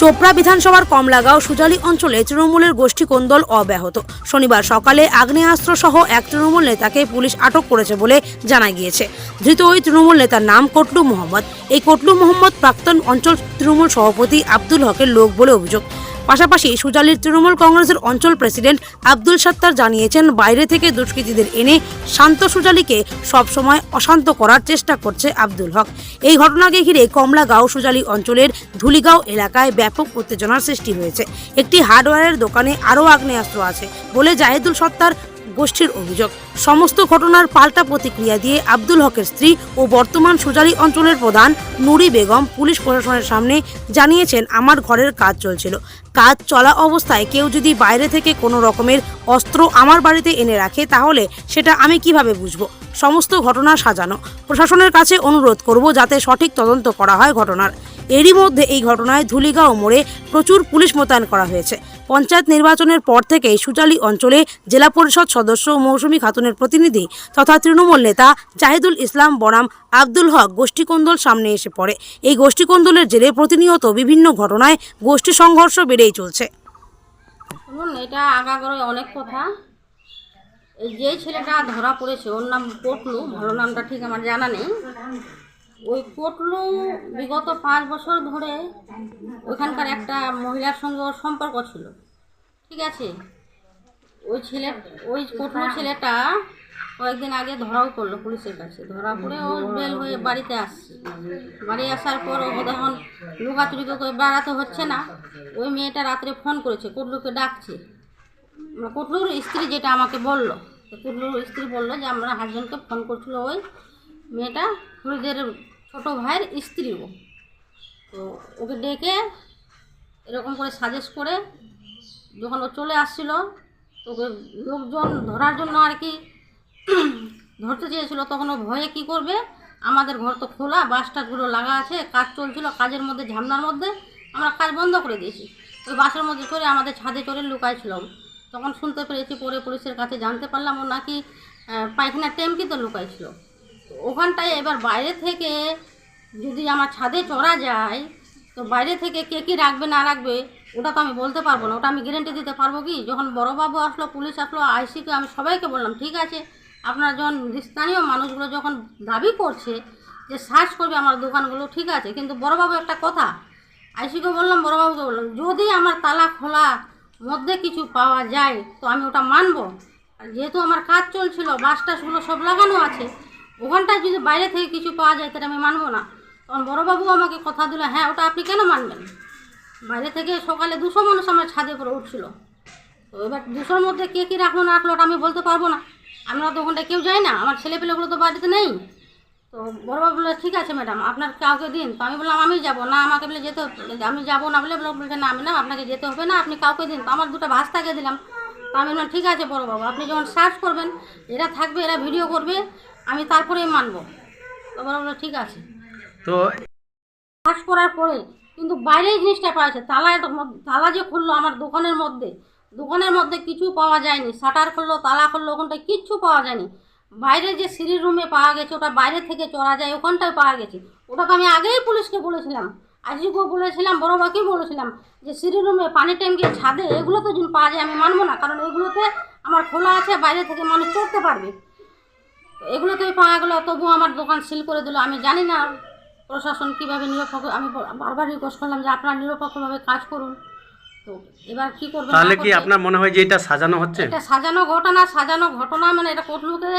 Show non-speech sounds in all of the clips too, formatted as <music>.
চোপড়া বিধানসভার কমলাগাঁও সুজালি অঞ্চলে তৃণমূলের গোষ্ঠী কোন্দল অব্যাহত। শনিবার সকালে আগ্নেয়াস্ত্র সহ এক তৃণমূল নেতাকে পুলিশ আটক করেছে বলে জানা গিয়েছে। ধৃত ওই তৃণমূল নেতার নাম কটলু মোহাম্মদ। এই কটলু মোহাম্মদ প্রাক্তন অঞ্চল তৃণমূল সভাপতি আব্দুল হকের লোক বলে অভিযোগ। পাশাপাশি সুজালির তৃণমূল কংগ্রেসের অঞ্চল প্রেসিডেন্ট আব্দুল সত্তার জানিয়েছেন, বাইরে থেকে দুষ্কৃতীদের এনে শান্ত সুজালিকে সবসময় অশান্ত করার চেষ্টা করছে আব্দুল হক। এই ঘটনাকে ঘিরে কমলাগাঁও সুজালি অঞ্চলের ধুলিগাঁও এলাকায় ব্যাপক উত্তেজনার সৃষ্টি হয়েছে। একটি হার্ডওয়্যারের দোকানে আরও আগ্নেয়াস্ত্র আছে বলে জাহেদুল সত্তার গোষ্ঠীর অভিযোগ। সমস্ত ঘটনার পাল্টা প্রতিক্রিয়া দিয়ে আব্দুল হকের স্ত্রী ও বর্তমান সুজালি অঞ্চলের প্রধান নুরি বেগম পুলিশ প্রশাসনের সামনে জানিয়েছেন, আমার ঘরের কাজ চলছিল। কাজ চলা অবস্থায় কেউ যদি বাইরে থেকে কোনো রকমের অস্ত্র আমার বাড়িতে এনে রাখে, তাহলে সেটা আমি কীভাবে বুঝব? সমস্ত ঘটনা সাজানো। প্রশাসনের কাছে অনুরোধ করব যাতে সঠিক তদন্ত করা হয় ঘটনার। এরই মধ্যে এই ঘটনায় ধুলিগাঁও মোড়ে প্রচুর পুলিশ মোতায়েন করা হয়েছে। পঞ্চায়েত নির্বাচনের পর থেকেই সুজালি অঞ্চলে জেলা পরিষদ সদস্য মৌসুমি খাতুনের প্রতিনিধি তথা তৃণমূল নেতা জাহিদুল ইসলাম বনাম আব্দুল হক গোষ্ঠীকন্দল সামনে এসে পড়ে। এই গোষ্ঠীকন্দলের জেরে প্রতিনিয়ত বিভিন্ন ঘটনায় গোষ্ঠী সংঘর্ষ বেড়েই চলছে। এটা আগাগোড়ে অনেক কথা। এই যে ছেলেটা ধরা পড়েছে, ওর নাম পটলু, ভালো নামটা ঠিক আমার জানা নেই। ওই পটলু বিগত পাঁচ বছর ধরে ওখানকার একটা মহিলার সঙ্গে ওর সম্পর্ক ছিল। ঠিক আছে? ওই ছেলে, ওই পটলু ছেলেটা কয়েকদিন আগে ধরাও পড়ল পুলিশের কাছে। ধরা পড়ে ও বেল হয়ে বাড়িতে আসছে। বাড়ি আসার পর ও এখন লুকাচুরি করে বেড়াতে হচ্ছে না। ওই মেয়েটা রাত্রে ফোন করেছে, কুটলুকে ডাকছে। কুটলুর স্ত্রী যেটা আমাকে বলল কুটলুর স্ত্রী বলল যে আমরা হাজবেন্ডকে ফোন করছিল ওই মেয়েটা হরিদের ছোটো ভাইয়ের স্ত্রী ও। তো ওকে ডেকে এরকম করে সাজেস্ট করে যখন ও চলে আসছিল, তো ওকে লোকজন ধরার জন্য আর কি <clears throat> ধরতে চেয়েছিল। তখন ও ভয়ে কি করবে? আমাদের ঘর তো খোলা বাস টাসগুলো লাগা আছে, কাজ চলছিল, কাজের মধ্যে ঝামনার মধ্যে আমরা কাজ বন্ধ করে দিয়েছি। ওই বাসের মধ্যে চড়ে আমাদের ছাদে চড়ে লুকাইছিলাম। তখন শুনতে পেরেছি পরে পুলিশের কাছে জানতে পারলাম ও নাকি পায়খানা ট্যাঙ্কিতে লুকাইছিল। তো ওখানটায় এবার বাইরে থেকে যদি আমার ছাদে চড়া যায়, তো বাইরে থেকে কে কী রাখবে না রাখবে, ওটা তো আমি বলতে পারব না। ওটা আমি গ্যারেন্টি দিতে পারব কি? যখন বড়োবাবু আসলো, পুলিশ আসলো আইসিকে আমি সবাইকে বললাম, ঠিক আছে। আপনার যখন স্থানীয় মানুষগুলো যখন দাবি করছে যে সার্চ করবে আমার দোকানগুলো, ঠিক আছে। কিন্তু বড়োবাবু একটা কথা আইসিকে বললাম, বড়োবাবুকে বললাম, যদি আমার তালা খোলা মধ্যে কিছু পাওয়া যায়, তো আমি ওটা মানবো। আর যেহেতু আমার কাজ চলছিল বাস টাসগুলো সব লাগানো আছে ওখানটায় যদি বাইরে থেকে কিছু পাওয়া যায়, তাহলে আমি মানবো না। তখন বড়বাবু আমাকে কথা দিল হ্যাঁ ওটা আপনি কেন মানবেন? বাইরে থেকে সকালে দুশো মানুষ আমার ছাদে করে উঠছিল। তো এবার দুশোর মধ্যে কে কী রাখল, না রাখল, ওটা আমি বলতে পারব না। আমরা তো ওখানটায় কেউ যাই না, আমার ছেলেপেলেগুলো তো বাড়িতে নেই। তো বড়বাবু বলল, ঠিক আছে, ম্যাডাম, আপনার কাউকে দিন। তো আমি বললাম, আমি যাব না, আমাকে বলে যেতে আমি যাব না, বলে বলে বলছে, না, আমি না, আপনাকে যেতে হবে না, আপনি কাউকে দিন। তো আমার দুটো ভাস ভাস্তাকে দিলাম। তো আমি বললাম, ঠিক আছে, বড়োবাবু, আপনি যখন সার্চ করবেন, এরা থাকবে, এরা ভিডিও করবে আমি তারপরেই মানবো। তো বড় বলল ঠিক আছে। তো সার্চ করার পরে কিন্তু বাইরে জিনিসটা পাওয়া তালা তালা যে খুললো আমার দোকানের মধ্যে দোকানের মধ্যে কিছু পাওয়া যায়নি। শাটার খুললো তালা খুললো ওখানটায় কিচ্ছু পাওয়া যায়নি। বাইরে যে সিঁড়ির রুমে পাওয়া গেছে ওটা বাইরে থেকে চড়া যায় ওখানটায় পাওয়া গেছে। ওটাকে আমি আগেই পুলিশকে বলেছিলাম আজকেও বলেছিলাম বড় বাকেও বলেছিলাম যে সিঁড়ির রুমে পানি ট্যাঙ্কি ছাদে এগুলো তো যদি পাওয়া যায় আমি মানবো না। কারণ এগুলোতে আমার খোলা আছে বাইরে থেকে মানুষ চড়তে পারবে। এগুলোতেই পাওয়া গেলো তবু আমার দোকান সিল করে দিল। আমি জানি না প্রশাসন কীভাবে নিরপেক্ষ আমি বারবার রিকোয়েস্ট করলাম যে আপনারা নিরপেক্ষভাবে কাজ করুন। তো এবার কী করবেন তাহলে কি আপনার মনে হয় যে এটা সাজানো হচ্ছে? এটা সাজানো ঘটনা সাজানো ঘটনা মানে এটা কটলুকে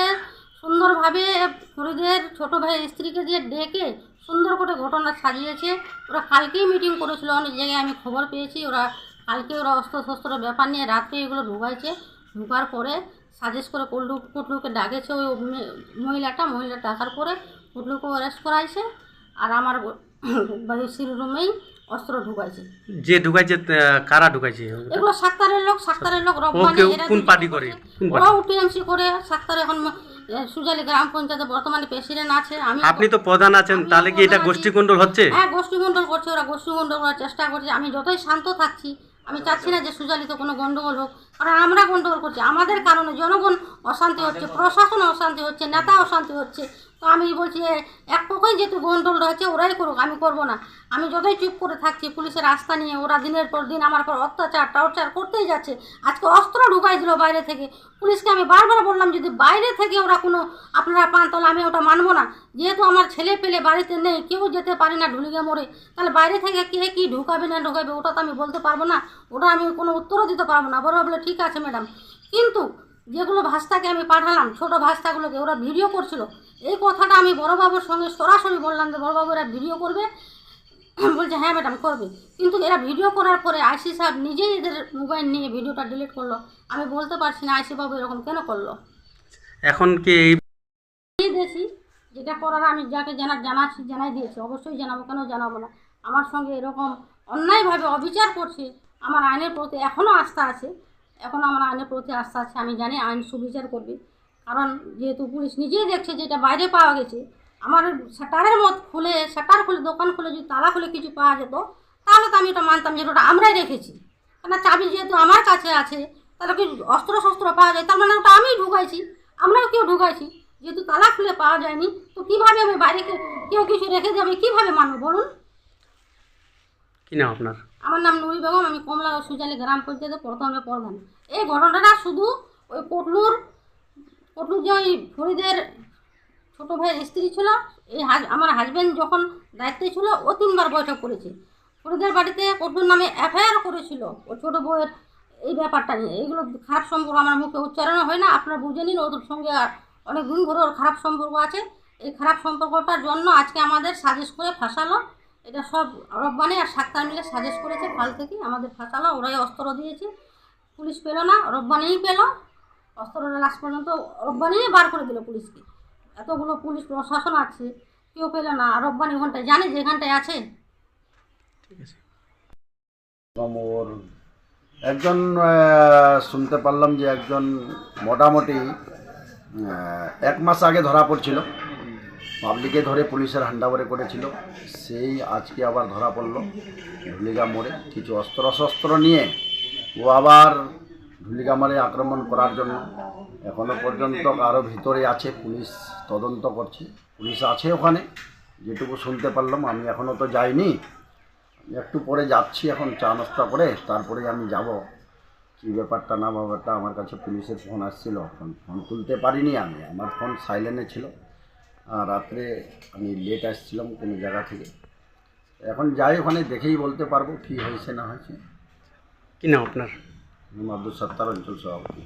সুন্দরভাবে ফরিদের ছোট ভাইয়ের স্ত্রীকে দিয়ে ডেকে সুন্দর করে ঘটনা সাজিয়েছে। ওরা কালকেই মিটিং করেছিল অনেক জায়গায় আমি খবর পেয়েছি। ওরা কালকে ওরা অস্ত্র শস্ত্র ব্যাপার নিয়ে রাত্রে এগুলো ঢুকাইছে। ঢুকার পরে সাজেস্ট করে কটলু কটলুকে ডাকেছে ওই মহিলাটা মহিলা ডাকার পরে কটলুকে অ্যারেস্ট করাইছে আর আমার <coughs> বাড়ির রুমেই অস্ত্র ঢুকাইছে। যে ঢুকাইছে কারা ঢুকাইছে? এগুলো সাক্তারের লোক সাক্তারের লোক রব্বানি এরা কোন পার্টি করে? ওরাও টিএমসি করে সাক্তার এখন সুজালি গ্রাম পঞ্চায়েতে বর্তমানে প্রেসিডেন্ট আছে। আমি আপনি তো প্রধান আছেন তাহলে কি এটা আছি। গোষ্ঠীকুণ্ডল হচ্ছে? হ্যাঁ গোষ্ঠী গন্ডল করছে ওরা গোষ্ঠী গন্ডল করার চেষ্টা করছে। আমি যতই শান্ত থাকছি আমি চাচ্ছি না যে সুজালিত কোনো গণ্ডগোল হোক কারণ আমরা গণ্ডগোল করছি। আমাদের কারণে জনগণ অশান্তি হচ্ছে প্রশাসন অশান্তি হচ্ছে নেতা অশান্তি হচ্ছে তো আমি বলছি, "এ- এক পক্ষই যেহেতু গন্ডল রয়েছে, ওরাই করুক, আমি করব না। আমি যতই চুপ করে থাকছি, পুলিশের আস্থা নিয়ে, ওরা দিনের পর দিন আমার পর অত্যাচার, টর্চার করতেই যাচ্ছে। আজকে অস্ত্র ঢুকাই দিল বাইরে থেকে। পুলিশকে আমি বারবার বললাম, যদি বাইরে থেকে ওরা কোনো, আপনারা পান, তাহলে আমি ওটা মানবো না। যেহেতু আমার ছেলে পেলে বাড়িতে নেই, কেউ যেতে পারি না ঢুলিগে মরে। তাহলে বাইরে থেকে কে, কি ঢুকাবে না ঢুকাবে, ওটা তো আমি বলতে পারব না। ওটা আমি কোনো উত্তরও দিতে পারব না। বড় বলে ঠিক আছে, ম্যাডাম। কিন্তু যেগুলো ভাস্তাকে আমি পাঠালাম ছোট ভাস্তাগুলোকে ওরা ভিডিও করছিল। এই কথাটা আমি বড়বাবুর সঙ্গে সরাসরি বললাম যে বড়বাবু এরা ভিডিও করবে? বলছে হ্যাঁ ম্যাডাম করবে। কিন্তু এরা ভিডিও করার পরে আইসি সাহেব নিজেই এদের মোবাইল নিয়ে ভিডিওটা ডিলিট করল। আমি বলতে পারছি না আইসি বাবু এরকম কেন করল। এখন কি দিয়েছি যেটা করার আমি যাকে জানার জানাচ্ছি জানাই দিয়েছি। অবশ্যই জানাব কেন জানাব না? আমার সঙ্গে এরকম অন্যায়ভাবে অবিচার করছে আমার আইনের প্রতি এখনও আস্থা আছে। এখনও আমার আইনের প্রতি আস্থা আছে, আমি জানি আইন সুবিচার করবে। কারণ যেহেতু পুলিশ নিজেই দেখছে যে এটা বাইরে পাওয়া গেছে, আমার শাটারের মত খুলে, শাটার খুলে, দোকান খুলে যদি তালা খুলে কিছু পাওয়া যেত, তাহলে তো আমি ওটা মানতাম যে ওটা আমরাই রেখেছি। কেন চাবি যেহেতু আমার কাছে আছে, তাহলে কি অস্ত্র শস্ত্র পাওয়া যায়? তার মানে ওটা আমিই ঢুকাইছি, আমরাও কেউ ঢুকাইছি। যেহেতু তালা খুলে পাওয়া যায়নি, তো কীভাবে আমি বাইরে কেউ কিছু রেখে যাবে কীভাবে মানবো বলুন? কি নাম আপনার? আমার নাম নুরি বেগম, আমি কমলা সুজালি গ্রাম পঞ্চায়েতের প্রথমে প্রধান। এই ঘটনাটা শুধু ওই পটলুর পটলুর যে ওই ফরিদের ছোটো ভাইয়ের স্ত্রী ছিল, এই আমার হাজব্যান্ড যখন দায়িত্বে ছিল, ও তিনবার বৈঠক করেছে। ফরিদের বাড়িতে পটলুর নামে এফআইআর করেছিল ও ছোটো বউয়ের এই ব্যাপারটা নিয়ে। এইগুলো খারাপ সম্পর্ক আমার মুখে উচ্চারণ হয় না, আপনারা বুঝে নিন, ওদের সঙ্গে অনেক দিন ধরে ওর খারাপ সম্পর্ক আছে। এই খারাপ সম্পর্কটার জন্য আজকে আমাদের সাজেস্ট করে ফাঁসালো। এটা সব রব্বানি আর সাক্তার মিলে সাজেস্ট করেছে কাল থেকে। আমাদের ফাঁসালো ওরাই অস্ত্র দিয়েছে। পুলিশ পেল না রব্বানিই পেল। অস্ত্রটা লাস্ট পর্যন্ত রব্বানিই বার করে দিল পুলিশকে। এতগুলো পুলিশ প্রশাসন আছে, কেউ পেল না। রব্বানি ওখানটায় জানে যে এখানটায় আছে। ঠিক আছে। একজন শুনতে পারলাম যে একজন মোটামুটি এক মাস আগে ধরা পড়ছিল। পাবলিকে ধরে পুলিশের হান্ডাওয়ারে করেছিল। সেই আজকে আবার ধরা পড়ল ঢুলিগা মোড়ে। কিছু অস্ত্র শস্ত্র নিয়ে ও আবার ঢুলিগা মোড়ে আক্রমণ করার জন্য। এখনও পর্যন্ত আরও ভিতরে আছে, পুলিশ তদন্ত করছে। পুলিশ আছে ওখানে, যেটুকু শুনতে পারলাম। আমি এখনও তো যাইনি। একটু পরে যাচ্ছি এখন চা নাস্তা করে, তারপরে আমি যাব। কী ব্যাপারটা না ব্যাপারটা আমার কাছে পুলিশের ফোন আসছিল। ফোন তুলতে পারিনি আমি। আমার ফোন সাইলেন্টে ছিল। রাত্রে আমি লেট আসছিলাম কোনো জায়গা থেকে। এখন যাই ওখানে দেখেই বলতে পারব কী হয়েছে না হয়েছে। কি নাম আপনার? আব্দুল সত্তার অঞ্চল সভাপতি।